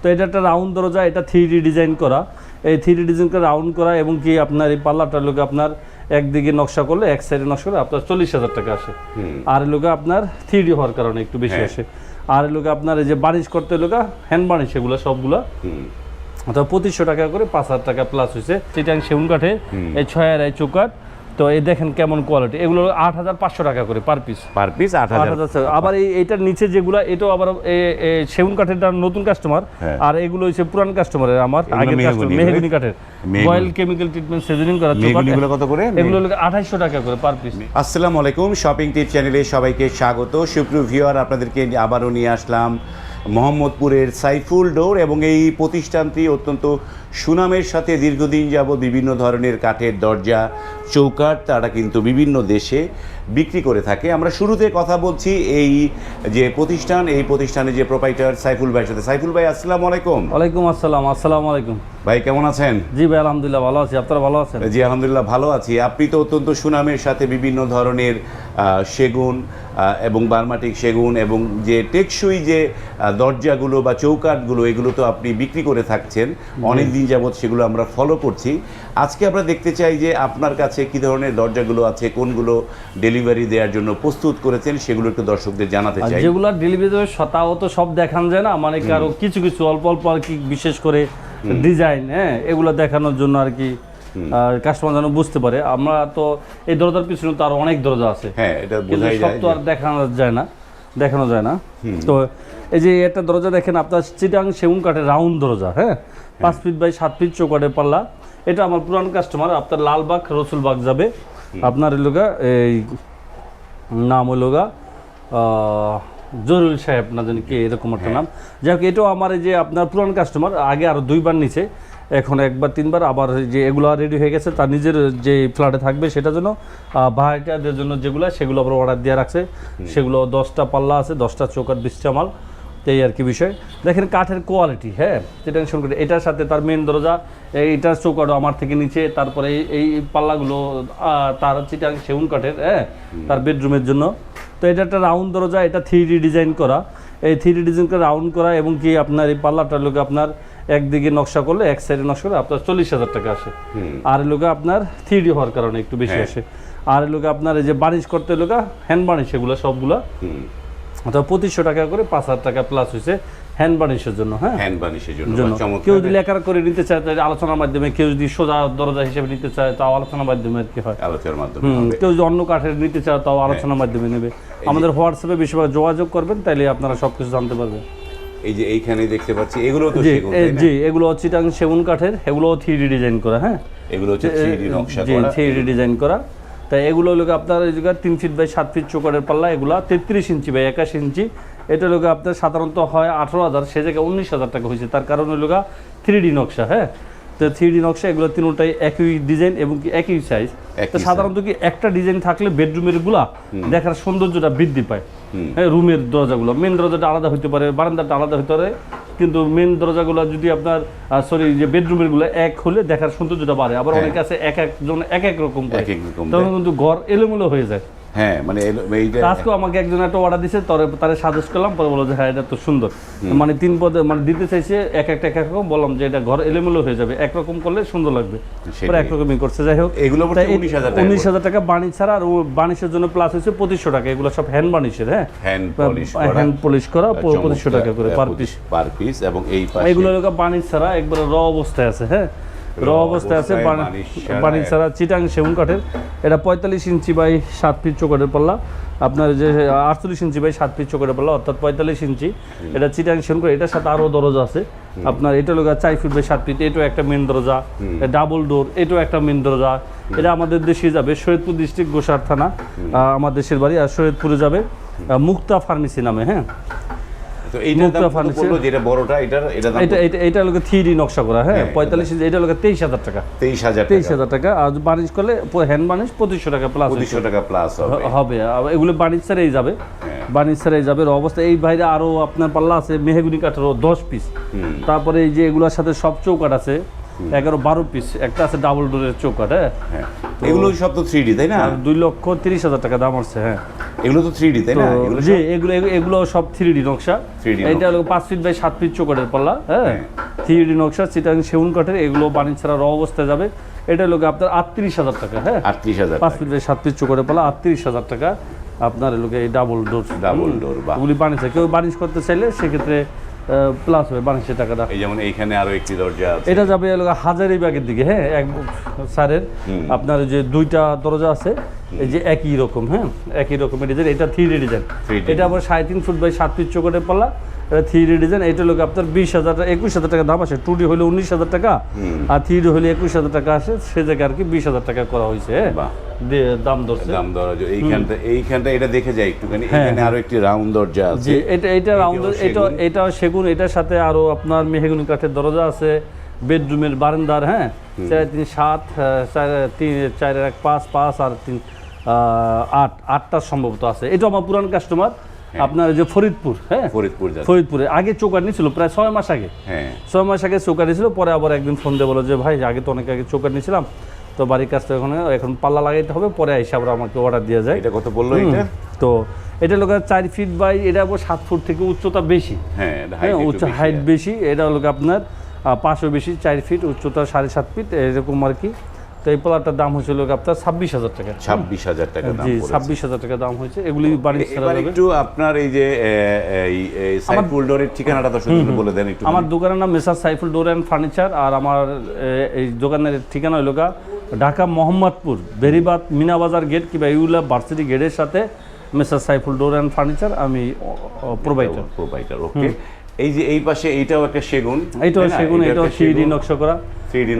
তো এটা একটা রাউন্ড দরজা এটা থ্রি ডিজাইন করা। এই থ্রি ডিজাইন করে রাউন্ড করা এবং কি আপনার এই পাল্লাটার লোকে আপনার একদিকে নকশা করলে এক সাইডে নকশা করলে আপনার চল্লিশ হাজার টাকা আসে। আর লোকে আপনার থ্রি ডি হওয়ার কারণে একটু বেশি হ্যাঁ। আসে। আর লোকে আপনার এই যে বানিশ করতে লোকা হ্যান্ড বানিশ এগুলো সবগুলা। অর্থাৎ পঁচিশশো টাকা করে পাঁচ হাজার টাকা প্লাস হয়েছে চিটাং সেগুন কাঠে এই ছয় আর এই চৌকাঠ। তো এই দেখেন কেমন কোয়ালিটি এগুলো আট হাজার পাঁচশো টাকা করে পার পিস পার পিস আট হাজার আবার এই এটার নিচে যেগুলা এটাও আবার সেগুন কাঠের নতুন কাস্টমার হ্যাঁ। আর এগুলো হচ্ছে পুরান কাস্টমারের আমার এগুলো আগের কাস্টমার মেহগনি, মেহগনি কাঠের। কেমিক্যাল ট্রিটমেন্ট সিজনিং করা। কত করে? এগুলো আঠাইশশো টাকা করে পার পিস আসসালামু আলাইকুম শপিং টিপ চ্যানেলে সবাইকে স্বাগত সুপ্রিয় ভিউয়ার আপনাদেরকে আবারও নিয়ে আসলাম মোহাম্মদপুরের সাইফুল ডোর এবং এই প্রতিষ্ঠানটি অত্যন্ত সুনামের সাথে দীর্ঘদিন যাবৎ বিভিন্ন ধরনের কাঠের দরজা চৌকাঠ তারা কিন্তু বিভিন্ন দেশে বিক্রি করে থাকে। আমরা শুরুতে কথা বলছি এই যে প্রতিষ্ঠান এই প্রতিষ্ঠানে যে প্রোপাইটার সাইফুল ভাইয়ের সাথে। সাইফুল ভাই আসসালামু আলাইকুম। ওয়ালাইকুম আসসালাম আসসালামু আলাইকুম। ভাই কেমন আছেন? জি ভাই আলহামদুলিল্লাহ ভালো আছি। আপনারা ভালো আছেন? জি আলহামদুলিল্লাহ ভালো আছি। আপনি তো অত্যন্ত সুনামের সাথে বিভিন্ন ধরনের সেগুন এবং বার্মাটিক সেগুন এবং যে টেকসই যে দরজাগুলো বা চৌকাঠগুলো এগুলো তো আপনি বিক্রি করে থাকছেন। অনেক দিন যাবৎ সেগুলো আমরা ফলো করছি। আজকে আমরা দেখতে চাই যে আপনার কাছে কি ধরনের দরজাগুলো আছে কোনগুলো ডেলিভারি দেওয়ার জন্য প্রস্তুত করেছেন সেগুলো একটু দর্শকদের জানাতে চাই। যেগুলো ডেলিভারি দেবে তাও তো সব দেখান যায় না মানে কি আরও কিছু কিছু অল্প অল্প আর কি বিশেষ করে ডিজাইন হ্যাঁ এগুলো দেখানোর জন্য আর কি কাস্টমার যেন বুঝতে পারে। আমরা তো এই দরজার পিছনে তো আরও অনেক দরজা আছে। হ্যাঁ এটা সব তো আর দেখানো যায় না দেখানো যায় না। তো এই যে একটা দরজা দেখেন আপনার চিটাং সেগুন কাঠের রাউন্ড দরজা হ্যাঁ? পাঁচ ফিট বাই সাত ফিট চৌকাঠের পাল্লা। এটা আমার পুরান কাস্টমার আপনার লালবাগ রসুলবাগ যাবে। আপনার এলাকা এই নাম হলো গা জরুল সাহেব না জানি কি এরকম একটা নাম। যাই হোক এটাও আমার এই যে আপনার পুরান কাস্টমার আগে আরও দুইবার নিচে এখন একবার তিনবার আবার যে এগুলো রেডি হয়ে গেছে। তার নিজের যে ফ্ল্যাটে থাকবে সেটার জন্য আহ, ভাড়াটিয়াদের জন্য যেগুলো সেগুলো আবার অর্ডার দেওয়া রাখছে। সেগুলো দশটা পাল্লা আছে দশটা চৌকাট বিশটা মাল। এই আর কি বিষয়। দেখেন কাঠের কোয়ালিটি হ্যাঁ যেটা শুরু এটার সাথে তার মেন দরজা এইটার চৌকাটও আমার থেকে নিচে তারপরে এই- এই পাল্লাগুলো তার চিটাং সেগুন কাঠের হ্যাঁ তার বেডরুমের জন্য। তো এটা একটা রাউন্ড দরজা এটা থ্রি ডিজাইন করা। এই থ্রি ডিজাইন করে রাউন্ড করা এবং কি আপনার এই পাল্লাটার লোকে আপনার একদিকে নকশা করলে এক সাইডে নকশা করলে আপনার চল্লিশ হাজার টাকা আসে। আর লোকে আপনার থ্রি ডি হওয়ার কারণে একটু বেশি হ্যাঁ। আসে। আর লোকে আপনার এই যে বানিশ করতে লোকা হ্যান্ড বানিশ এগুলো সবগুলা। অর্থাৎ পঁচিশশো টাকা করে পাঁচ হাজার টাকা প্লাস হয়েছে হ্যান্ড বানিশের জন্য হ্যাঁ? হ্যান্ড বানিশের জন্য কেউ যদি লেখার করে নিতে চায় তাহলে আলোচনার মাধ্যমে কেউ যদি সোজা দরজা হিসেবে নিতে চায় তাও আলোচনার মাধ্যমে আর কি হয়। আলোচনার মাধ্যমে কেউ যদি অন্য কাঠের নিতে চায় তাও আলোচনার মাধ্যমে নেবে। আমাদের হোয়াটসঅ্যাপে বেশিরভাগ যোগাযোগ করবেন তাইলে আপনারা সব কিছু জানতে পারবেন। এই যে এইখানে দেখতে পাচ্ছি এগুলো তো জি সেগুন এগুলো চিটাং সেগুন কাঠের এগুলো থ্রি ডি ডিজাইন করা হ্যাঁ? এগুলো হচ্ছে থ্রি ডি নকশা করা। থ্রি ডি ডিজাইন করা। তাই এগুলো লোক আপনার এই জায়গায় তিন ফিট বাই সাত ফিট চোকারের পাল্লা, এগুলো তেত্রিশ ইঞ্চি বাই একাশ ইঞ্চি। এটা লোক আপনার সাধারণত হয় আঠেরো হাজার, সে জায়গায় উনিশ হাজার টাকা হয়েছে। তার কারণ হলো থ্রি ডি নকশা হ্যাঁ? তো থ্রি নকশা এগুলো তিনটাই একই ডিজাইন এবং কি একই সাইজ তো সাধারণত কি একটা ডিজাইন থাকলে বেডরুমেরগুলা দেখার সৌন্দর্যটা বৃদ্ধি পায়। হ্যাঁ রুমের দরজাগুলো মেন দরজাটা আলাদা হতে পারে বারান্দাটা আলাদা হতে পারে কিন্তু মেন দরজাগুলো যদি আপনার সরি যে বেডরুমেরগুলো এক হলে দেখার সৌন্দর্যটা বাড়ে। আবার হ্যাঁ। অনেকে আছে এক একজন এক এক রকম করে। এক এক রকম তখন কিন্তু ঘর এলোমেলো হয়ে যায়। হ্যাঁ মানে এইটা তা আজকেও আমাকে একজন একটা অর্ডার দিছে তরে তারে সাজেস্ট করলাম পরে বলল যে হ্যাঁ এটা তো সুন্দর। মানে তিন পদে মানে দিতে চাইছে এক একটা এক রকম বললাম যে এটা ঘর এলোমেলো হয়ে যাবে একরকম করলে সুন্দর লাগবে। পরে একরকমই করছে যাই হোক। এগুলো 19,000 টাকা উনিশ হাজার টাকা বাণিজ্য ছাড়া আর বাণিজ্যের জন্য প্লাস হচ্ছে পঁচিশশো টাকা। এগুলো সব হ্যান্ড বাণিজ্যের হ্যাঁ? হ্যান্ড পলিশ করা। হ্যান্ড পলিশ করা পঁচিশশো টাকা করে পার পিস পার পিস এবং এই এগুলো বাণিজ্য ছাড়া একবারে র অবস্থায় আছে হ্যাঁ? র অবস্থায় আছে বাণিজ্য ছাড়া। চিটাং সেগুন কাঠের। এটা পঁয়তাল্লিশ ইঞ্চি বাই সাত ফিট চোকাটের পাল্লা। আপনার যে আটচল্লিশ ইঞ্চি বাই সাত ফিট চোকাটের পাল্লা অর্থাৎ পঁয়তাল্লিশ ইঞ্চি। এটা চিটাং সেগুন কাঠ এটার সাথে আরও দরজা আছে। আপনার এটা লোক চার ফিট বাই সাত ফিট এটাও একটা মেন দরজা। ডাবল ডোর এটাও একটা মেন দরজা। এটা আমাদের দেশে যাবে শহীদপুর ডিস্ট্রিক্ট গোসার থানা। আহ, আমার দেশের বাড়ি আর শহীদপুরে যাবে মুক্তা ফার্মেসি নামে হ্যাঁ? তো এইটার মুক্তা কত যেটা বড়টা এটার এটা এটা এটা এটা লোকে থ্রি নকশা করা হ্যাঁ? হ্যাঁ, পঁয়তাল্লিশ এটা লোকে তেইশ হাজার টাকা। তেইশ হাজার তেইশ হাজার টাকা আর বানিশ করলে হ্যান্ড পঁচিশশো টাকা প্লাস পঁচিশশো টাকা প্লাস হবে। এগুলো ছাড়াই যাবে। হ্যাঁ। ছাড়াই যাবে অবস্থা এই বাইরে আরও আপনার পাল্লা আছে মেহেগুনি কাঠেরও দশ পিস তারপরে এই যে এগুলোর সাথে সব চৌকাট আছে এগারো বারো পিস একটা আছে ডাবল ডোরের চৌকাট হ্যাঁ? হ্যাঁ। এগুলো সব তো থ্রি ডি তাই না? দুই লক্ষ তিরিশ হাজার টাকা দাম আছে হ্যাঁ। এগুলো তো থ্রি ডি তাই না? জি এগুলো এগুলো- সব থ্রি ডি নকশা। এটা হলো পাঁচ ফিট বাই সাত ফিট চৌকাটের পাল্লা হ্যাঁ? থ্রি ডি নকশা চিটাং সেগুন কাঠের এগুলো বাণিজ্য ছাড়া র অবস্থায় যাবে। এটা হলো আপনার আটত্রিশ হাজার টাকা হ্যাঁ? আটত্রিশ হাজার পাঁচ ফিট বাই সাত ফিট চৌকাটের পাল্লা আটত্রিশ হাজার টাকা। আপনার এগুলো এই ডাবল ডোর ডাবল ডোর বা ওগুলি বাণিজ্য কেউ বাণিজ্য করতে চাইলে সেক্ষেত্রে প্লাস হবে বাংলাদেশের টাকাটা। এই যেমন এইখানে আরও একটি দরজা আছে। এটা যাবে এলাকা হাজারি ব্যাগের দিকে হ্যাঁ এক স্যারের। আপনার যে দুইটা দরজা আছে এই যে একই রকম হ্যাঁ একই রকমের ডিজাইন এটা থ্রি ডি ডিজাইন এটা আবার সাড়ে তিন ফুট বাই সাত ফিট চোখের পাল্লা থ্রি ডি ডিজাইন এটা লোক আপনার বিশ হাজার টাকা একুশ হাজার টাকা দাম আছে টু ডি হলে উনিশ হাজার টাকা আর থ্রি ডি হলে একুশ হাজার টাকা আসে। সে জায়গায় আর কি বিশ হাজার টাকা করা হয়েছে হ্যাঁ? দাম ধরছে। দাম দরজা এইখানটা এইখানটা এটা দেখে যায় একটুখানি। হ্যাঁ, এখানে আরও একটি রাউন্ড দরজা আছে। এটা এটা রাউন্ড এটা এটা সেগুন এটার সাথে আরও আপনার মেহগুনি কাঠের দরজা আছে বেডরুমের বারান্দার হ্যাঁ? চার তিন সাত চার তিন চার এক পাঁচ পাঁচ আর তিন আহ, আট। আটটা সম্ভবত আছে। এটা আমার পুরান কাস্টমার আপনার যে ফরিদপুর হ্যাঁ? ফরিদপুর ফরিদপুরে। আগে চোকার নিয়েছিল প্রায় ছয় মাস আগে। হ্যাঁ। ছয় মাস আগে চোকার নিয়েছিল পরে আবার একদিন ফোন দিয়ে বলো যে ভাই আগে তো অনেক আগে চোকার নিয়েছিলাম তো বাড়ির কাজটা এখন এখন পাল্লা লাগাইতে হবে পরে এসে আবার আমাকে অর্ডার দিয়ে যায়। এটা কত বলল এটা? তো এটা লোক চার ফিট বাই এটা আবার সাত ফুট থেকে উচ্চতা বেশি। হ্যাঁ হ্যাঁ উচ্চ হাইট বেশি এটা হলো গিয়ে আপনার পাঁচশো বেশি চার ফিট উচ্চতা সাড়ে সাত ফিট এরকম আর কি। এই পোলারটার দাম হয়েছিল আপনার ছাব্বিশ হাজার টাকা? ছাব্বিশ হাজার টাকা জি ছাব্বিশ হাজার টাকা দাম হয়েছে। এগুলি বাড়ি একটু আপনার এই যে সাইফুল ডোরের ঠিকানাটা তো শুধু বলে দেন একটু। আমার দোকানের নাম messrs Saiful door and furniture আর আমার এই দোকানের ঠিকানা হলো ঢাকা মোহাম্মদপুর বেরিবাদ মিনাবাজার গেট কিংবা ইউলা ভার্সিটি গেটের সাথে messrs Saiful door and furniture আমি প্রোভাইডার প্রোভাইডার ওকে এই যে এই পাশে এইটাও একটা সেগুন এইটাও সেগুন এটাও থ্রি নকশা করা।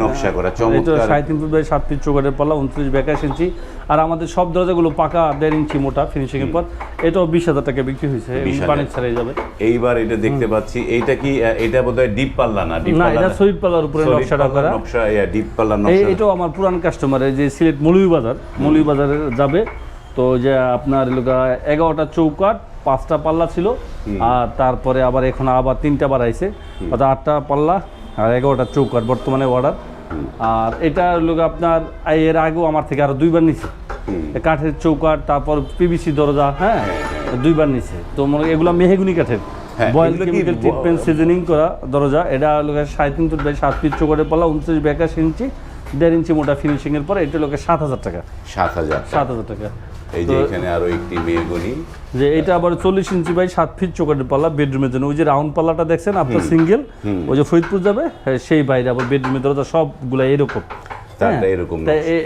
নকশা করা চমৎকার। সাড়ে তিন ফুট বাই সাত ফিট চৌকাটের পাল্লা উনত্রিশ ব্যাকাশ ইঞ্চি। আর আমাদের সব দরজাগুলো পাকা দেড় ইঞ্চি মোটা ফিনিশিং এর পর এটাও বিশ হাজার টাকা বিক্রি হয়েছে 20,000 পানি ছাড়াই যাবে। এইবার এটা দেখতে পাচ্ছি এইটা কি এটা বোধহয় ডিপ পাল্লা না? ডিপ না এটা। পাল্লার উপরে নকশাটা করা। নকশা ডিপ পাল্লার এই নকশা। এটাও আমার পুরান কাস্টমার যে সিলেট মৌলভীবাজার মৌলভীবাজারে যাবে। তো যে আপনার এলাকা এগারোটা চৌকাট পাঁচটা পাল্লা ছিল। আর তারপরে আবার এখন আবার তিনটা বাড়াইছে। অর্থাৎ আটটা পাল্লা আর এগারোটা চৌকাট বর্তমানে অর্ডার আর এটা লোক আপনার এর আগেও আমার থেকে আরও দুইবার নিছে। কাঠের চৌকাট তারপর পিভিসি দরজা হ্যাঁ দুইবার নিছে। তো মনে হয় এগুলো মেহেগুনি কাঠের। হ্যাঁ, বয়েল কেমিক্যাল ট্রিটমেন্ট সিজনিং করা দরজা এটা লোকের সাড়ে তিন ফুট বাই সাত ফিট চৌকাটের পাল্লা উনত্রিশ ইঞ্চি দেড় ইঞ্চি মোটা ফিনিশিং এর পরে এটা লোকের সাত হাজার টাকা। সাত হাজার। সাত হাজার টাকা। এই যে এখানে আরও একটি মেয়েগুনি যে এটা আবার চল্লিশ ইঞ্চি বাই সাত ফিট চোখের পাল্লা বেডরুমের জন্য। ওই যে রাউন্ড পাল্লাটা দেখছেন আপনার সিঙ্গেল ওই যে ফরিদপুর যাবে হ্যাঁ, সেই বাইরে আবার বেডরুমের দরজা সবগুলো এরকম। এরকম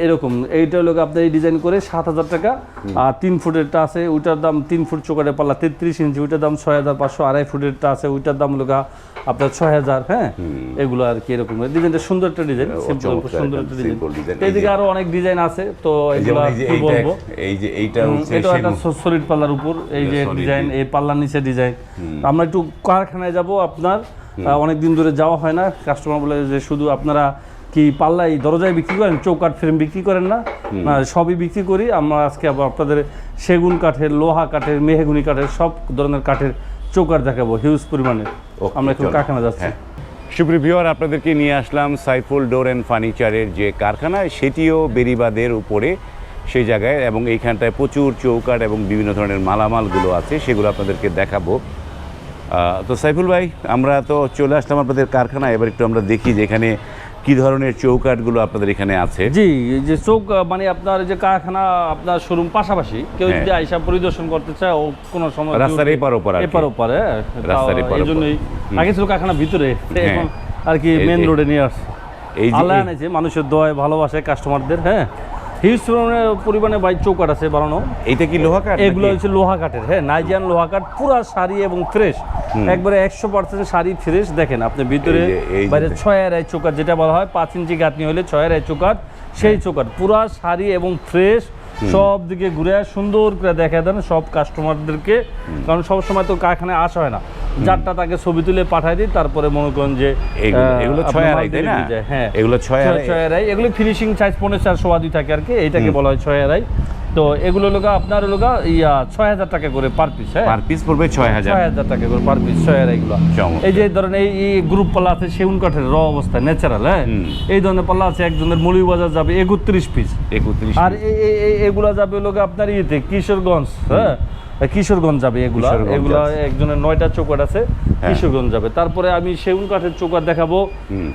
এরকম। এইটা এই ডিজাইন করে সাত হাজার টাকা আর তিন ফুটেরটা আছে ওইটার দাম তিন ফুট চৌকাটের পাল্লা তেত্রিশ ইঞ্চি ওইটার দাম ছয় হাজার পাঁচশো আড়াই ফুটেরটা আছে ওইটার দাম আপনার ছয় হাজার হ্যাঁ? এগুলো আর কি এরকম। ডিজাইনটা সুন্দর একটা ডিজাইন সুন্দর একটা ডিজাইন এইদিকে আরও অনেক ডিজাইন আছে তো এগুলো বলব? এই যে এইটা হচ্ছে এটা একটা সলিড পাল্লার উপর এই যে ডিজাইন এই পাল্লার নিচে ডিজাইন আমরা একটু কারখানায় যাব আপনার অনেক দিন ধরে যাওয়া হয় না। কাস্টমার বলে যে শুধু আপনারা কি পাল্লা এই দরজায় বিক্রি করেন চৌকাঠ ফ্রেম বিক্রি করেন না। না সবই বিক্রি করি। আমরা আজকে আবার আপনাদের সেগুন কাঠের লোহা কাঠের মেহেগুনি কাঠের সব ধরনের কাঠের চৌকাঠ দেখাবো হিউজ পরিমাণে। আমরা এখন চলো। কারখানা যাচ্ছি। হ্যাঁ। সুপ্রিয় ভিউয়ার আপনাদেরকে নিয়ে আসলাম সাইফুল ডোর অ্যান্ড ফার্নিচারের যে কারখানা সেটিও বেরিবাদের উপরে সেই জায়গায় এবং এইখানটায় প্রচুর চৌকাঠ এবং বিভিন্ন ধরনের মালামালগুলো আছে সেগুলো আপনাদেরকে দেখাবো। তো সাইফুল ভাই আমরা তো চলে আসলাম আপনাদের কারখানায়। এবার একটু আমরা দেখি যে এখানে কী ধরনের চৌকাঠগুলো আপনাদের এখানে আছে? জি এই যে চৌক মানে আপনার যে কারখানা আপনার শোরুম পাশাপাশি কেউ হ্যাঁ। যদি আইসা পরিদর্শন করতে চায় ও কোনো সময় রাস্তার এপার ওপার। এপার ওপারে রাস্তার এপার এই জন্যই আগে ছিল কারখানা ভিতরে এখন আর কি মেন রোডে নিয়ে আসছে। এই যে আল্লাহ এনেছে মানুষের দয় ভালোবাসে কাস্টমারদের হ্যাঁ। হিউজ পরিমাণে বাইক চৌকাট আছে বানানো। এইটা কি লোহা কাঠ এগুলো হচ্ছে লোহা কাঠের হ্যাঁ নাইজিয়ান লোহা কাঠ পুরা শাড়ি এবং ফ্রেশ একবারে একশো পার্সেন্ট শাড়ি ফ্রেশ দেখেন আপনি ভিতরে বাইরে ছয় আড়াই চোকার যেটা বলা হয় পাঁচ ইঞ্চি গাঁথনি হলে ছয় আড়াই চোকার সেই চোকার পুরা শাড়ি এবং ফ্রেশ সব দিকে ঘুরে সুন্দর করে দেখা দেন সব কাস্টমারদেরকে কারণ সব সময় তো কারখানায় আসা হয় না। যারটা তাকে ছবি তুলে পাঠাই দিই তারপরে মনে করেন যে এগুলো ছয় আড়াই তাই না? হ্যাঁ। এগুলো ছয় আড়াই। ছয় আড়াই। এগুলো ফিনিশিং সাইজ পনেরো চার সোয়াদি থাকে আর কি এইটাকে বলা হয় ছয় আড়াই। তো এগুলো লোক আপনার লোক ইয়া ছয় হাজার টাকা করে পার পিস হ্যাঁ? পার পিস পড়বে ছয় হাজার। ছয় হাজার টাকা করে পার পিস ছয় হাজার এগুলো। এই যে ধরেন এই গ্রুপ পাল্লা আছে সেগুন কাঠের র অবস্থা ন্যাচারাল হ্যাঁ? এই ধরনের পাল্লা আছে একজনের মৌলভীবাজার যাবে একত্রিশ পিস একত্রিশ আর এই- এগুলা যাবে লোক আপনার ইয়েতে কিশোরগঞ্জ হ্যাঁ? কিশোরগঞ্জ যাবে এগুলা। এগুলা একজনের নয়টা চৌকাট আছে হ্যাঁ। কিশোরগঞ্জ যাবে। তারপরে আমি সেগুন কাঠের চৌকাট দেখাবো।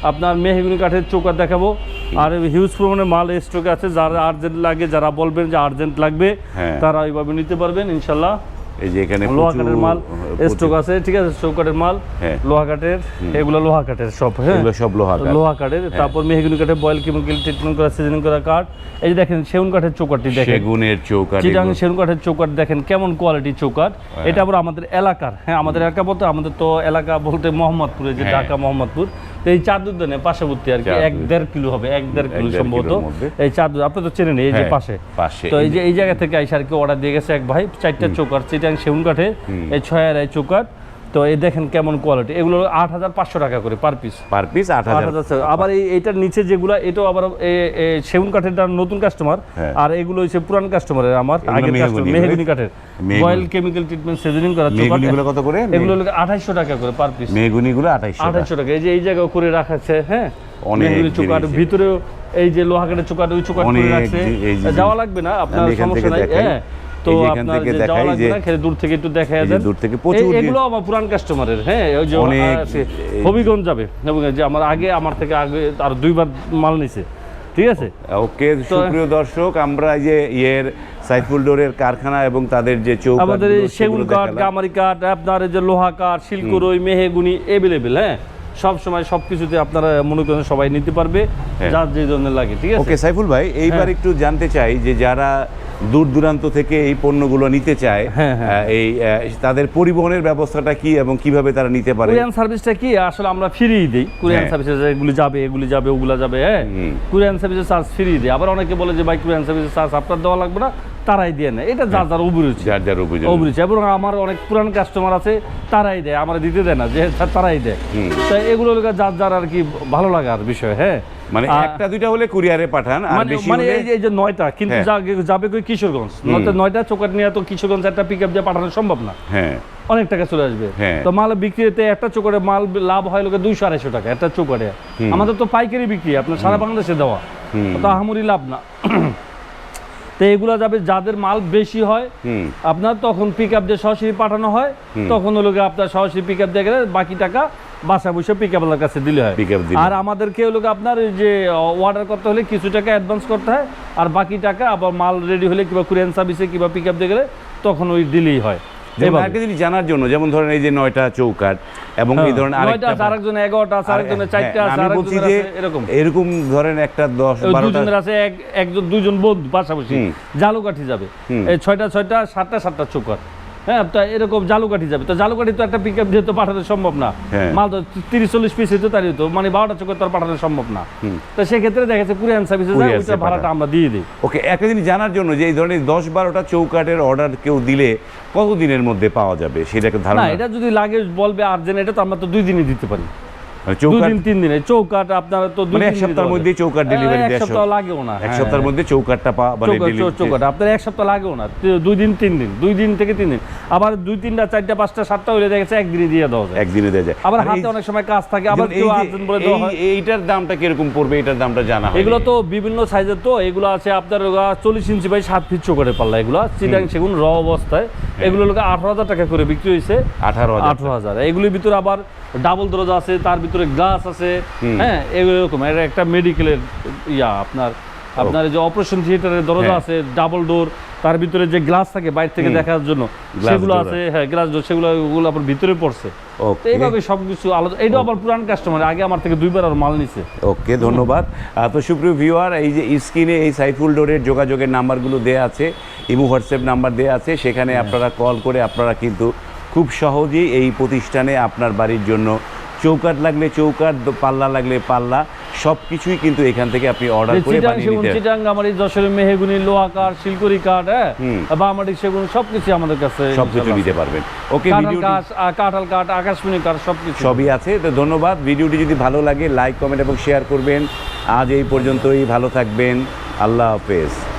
আপনার মেহগুনি কাঠের চৌকাট দেখাবো। আর হিউজ পরিমাণে মাল স্টকে আছে যারা আর্জেন্ট লাগে যারা বলবেন যে আর্জেন্ট লাগবে হ্যাঁ। তারা ওইভাবে নিতে পারবেন ইনশাল্লাহ। এই যে এখানে লোহা প্রচুর- কাঠের মাল স্টক আছে ঠিক আছে চৌকাটের মাল হ্যাঁ। লোহা কাঠের এগুলো লোহা কাঠের সব হ্যাঁ। সব লোহা কাঠ। লোহা কাঠের তারপর মেহগুনি কাঠের বয়েল কেমিক্যাল ট্রিটমেন্ট করা সিজনিং করা কাঠ। এই যে দেখেন সেগুন কাঠের চৌকাটটি দেখেন। সেগুনের চৌকাঠ চিটাং সেগুন কাঠের চৌকাট দেখেন কেমন কোয়ালিটি চৌকাট এটা আবার আমাদের এলাকার হ্যাঁ আমাদের এলাকা বলতে আমাদের তো এলাকা বলতে মোহাম্মদপুরে যে। ঢাকা মোহাম্মদপুর। তো এই চার পাশে ভর্তি আর কি এক দেড় কিলো হবে এক দেড় কিলো সম্ভবত। এই চার দুধ আপনি তো চেনেন এই যে হ্যাঁ, পাশে। পাশে। তো এই যে এই জায়গা থেকে আইসা আর কি অর্ডার দিয়ে গেছে এক ভাই চারটা চৌকাট চিটাং সেগুন কাঠে এই ছয় আর এই চৌকাট তো এই দেখেন কেমন কোয়ালিটি এগুলো আট হাজার পাঁচশো টাকা করে পার পিস পার পিস আট হাজার। আবার এই এইটার নিচে যেগুলো এটাও আবার সেগুন কাঠের নতুন কাস্টমার হ্যাঁ। আর এগুলো হচ্ছে পুরান কাস্টমারের আমার আগের মেহগনি, কাস্টমার মেহগুনি কাঠের। বয়েল কেমিক্যাল ট্রিটমেন্ট সিজনিং করা চৌকাঠ। কত করে? এগুলো হলো আঠাইশশো টাকা করে পার পিস মেগুনিগুলো আঠাইশশো আঠাইশশো টাকা। এই যে এই জায়গায় করে রাখাছে হ্যাঁ? অনেক চৌকাঠ ভিতরেও এই যে লোহা কাঠের চৌকাঠ ওই চৌকাঠ করে রাখছে। জি- এই যে- যাওয়া লাগবে না আপনার সমস্যা নাই। হ্যাঁ। তো আপনার যে যাওয়া লাগবে না দূর থেকে একটু দেখা এই যে দেন দূর থেকে প্রচুর এগুলো আমার পুরান কাস্টমারের হ্যাঁ ওই যে হবিগঞ্জ যাবে যে আমার আগে আমার থেকে আগে আর দুইবার মাল নিছে ঠিক আছে? ওকে সুপ্রিয় দর্শক আমরা যে ইয়ের সাইফুল ডোরের কারখানা এবং তাদের যে চৌকাঠ আমাদের সেগুন কাঠ গামারি কাঠ আপনার যে লোহা কাঠ শিলকুরই মেহেগুনি এভেলেবেল হ্যাঁ? সব সময় সব কিছুতে আপনারা মনে করেন সবাই নিতে পারবে হ্যাঁ। যার যে ধরনের লাগে ঠিক আছে ওকে সাইফুল ভাই এইবার হ্যাঁ। একটু জানতে চাই যে যারা দূর দূরান্ত থেকে এই পণ্যগুলো নিতে চায় হ্যাঁ। এই তাদের পরিবহনের ব্যবস্থাটা কি এবং কীভাবে তারা নিতে পারে কুরিয়ান সার্ভিসটা কি আসলে আমরা ফ্রি দিই কুরিয়ান। সার্ভিসে এগুলি যাবে এগুলি যাবে ওগুলা যাবে হ্যাঁ। কুরিয়ান সার্ভিসের চার্জ ফ্রি দিই আবার অনেকে বলে যে ভাই কুরিয়ান সার্ভিসের চার্জ আপনার দেওয়া লাগবে না তারাই দিয়ে নেয় এটা যার যার অভিরুচি। যার যার অভিরুচি। এবং আমার অনেক পুরান কাস্টমার আছে তারাই দেয় আমার দিতে দেয় না যে তারাই দেয়। তাই এগুলো যার যার আর কি ভালো লাগার বিষয় হ্যাঁ। মানে একটা দুইটা হলে কুরিয়ারে পাঠান আর মানে বেশি মানে এই যে- নয়টা কিন্তু হ্যাঁ। যাবে কই কিশোরগঞ্জ? নয়তো নয়টা চোকাট নিয়ে তো কিশোরগঞ্জ একটা পিক আপ দিয়ে পাঠানো সম্ভব না। হ্যাঁ। অনেক টাকা চলে আসবে। হ্যাঁ। তো মাল বিক্রিতে একটা চোকারে মাল লাভ হয় লোকে দুইশো আড়াইশো টাকা একটা চোকারে আমাদের তো পাইকারি বিক্রি আপনার সারা বাংলাদেশে দেওয়া। তো আহামরি লাভ না। তো এগুলো যাবে যাদের মাল বেশি হয় আপনার তখন পিক আপ দিয়ে সরাসরি পাঠানো হয় তখন হলো লোকে আপনার সরাসরি পিক আপ দিয়ে গেলে বাকি টাকা বাসা বসে পিক আপের কাছে দিলে হয়। আর আমাদেরকে হলো লোকে আপনার যে অর্ডার করতে হলে কিছু টাকা অ্যাডভান্স করতে হয় আর বাকি টাকা আবার মাল রেডি হলে কিংবা কুরিয়ান সার্ভিসে কিংবা পিক আপ দিয়ে গেলে তখন ওই দিলেই হয়। যেমন। জিনিস জানার জন্য যেমন ধরেন এই যে নয়টা চৌকাঠ এবং এই ধরনের হ্যাঁ, আরেকটা আছে এগারোটা চারটা হ্যাঁ, আমি বলছি যে এরকম। এরকম ধরেন একটা দশ দুজনের আছে এক একজন দুজন বন্ধু পাশাপাশি। জালুকাঠি যাবে। এই ছয়টা ছয়টা সাতটা সাতটা চোকার হ্যাঁ তা এরকম জালুকাঠি যাবে। তো জালুকাঠি তো একটা পিক আপ যেহেতু পাঠানো সম্ভব না। হ্যাঁ। মাল তো তিরিশ চল্লিশ পিস হতো তারই তো মানে বারোটা চোখে তো আর পাঠানো সম্ভব না। তো সেক্ষেত্রে দেখা যাচ্ছে কুরিয়ান সার্ভিসে যায় ওইটা ভাড়াটা আমরা দিয়ে দিই। ওকে একটা জিনিস জানার জন্য যে এই ধরনের দশ বারোটা চৌকাঠের অর্ডার কেউ দিলে কতদিনের মধ্যে পাওয়া যাবে? সেটা ধারণা এটা যদি লাগে বলবে আর্জেন্ট এটা তো আমরা তো দুই দিনই দিতে পারি। মানে তিন দিনে চৌকাট আপনার তো মানে এক সপ্তাহের হ্যাঁ, delivery এক সপ্তাহ লাগেও না এক হ্যাঁ, সপ্তাহের মধ্যে চৌকাঠটা পা মানে চৌকাট, delivery- চৌ- চৌকাট আপনার এক সপ্তাহ লাগেও না। দুই দিন তিন দিন দুই দিন থেকে তিন দিন আবার দুই তিনটা চারটা পাঁচটা সাতটা হলে দেখেছে একদিনই দিয়ে দেওয়া যায়। একদিনে দেওয়া যায়। আবার হাতে অনেক সময় কাজ থাকে আবার কেউ এই বলে দেওয়া হয়। এইটার দামটা কীরকম পড়বে? এটার দামটা জানা এগুলো তো বিভিন্ন সাইজের তো এগুলো আছে আপনার চল্লিশ ইঞ্চি বাই সাত ফিট চোকারে পাল্লা। এগুলো চিটাং সেগুন র অবস্থায়। এগুলো লোক আঠারো হাজার টাকা করে বিক্রি হয়েছে। আঠারো হাজার আঠারো হাজার। এগুলির ভিতরে আবার ডাবল দরজা আছে তার ভিতরে গ্লাস আছে হ্যাঁ এরকম। এটা একটা মেডিকেলের ইয়া আপনার। আপনার এই যে অপারেশন থিয়েটারের দরজা হ্যাঁ। আছে ডাবল ডোর তার ভিতরে যে গ্লাস থাকে বাইরে থেকে দেখার জন্য সেগুলো আছে। হ্যাঁ গ্লাস ডোর সেগুলো ওগুলো আপনার ভিতরে পড়ছে। এইভাবে সবকিছু আলাদা এইটাও আবার পুরান কাস্টমার আগে আমার থেকে দুইবার আর মাল নিছে। ওকে ধন্যবাদ। তো সুপ্রিয় ভিউয়ার এই যে স্ক্রিনে এই সাইফুল ডোরের যোগাযোগের নাম্বারগুলো দেওয়া আছে ইমো হোয়াটসঅ্যাপ নাম্বার দেওয়া আছে সেখানে আপনারা কল করে আপনারা কিন্তু খুব সহজেই এই প্রতিষ্ঠানে আপনার বাড়ির জন্য চৌকাট লাগলে চৌকাট পাল্লা লাগলে পাল্লা সব কিছুই কিন্তু এখান থেকে আপনি অর্ডার করে বানিয়ে নিতে চিটাং এই যশোরের মেহেগুনি লোহা কাঠ শিলকুড়ি কাঠ হ্যাঁ? হুম। বামাটি সেগুন সবকিছু আমাদের কাছে সব কিছু নিতে পারবেন। ওকে ভিডিওটি কাঁঠাল কাঠ আকাশমণি কাঠ সবকিছু। সবই আছে। তো ধন্যবাদ। ভিডিওটি যদি ভালো লাগে লাইক কমেন্ট এবং শেয়ার করবেন। আজ এই পর্যন্তই। ভালো থাকবেন। আল্লাহ হাফেজ।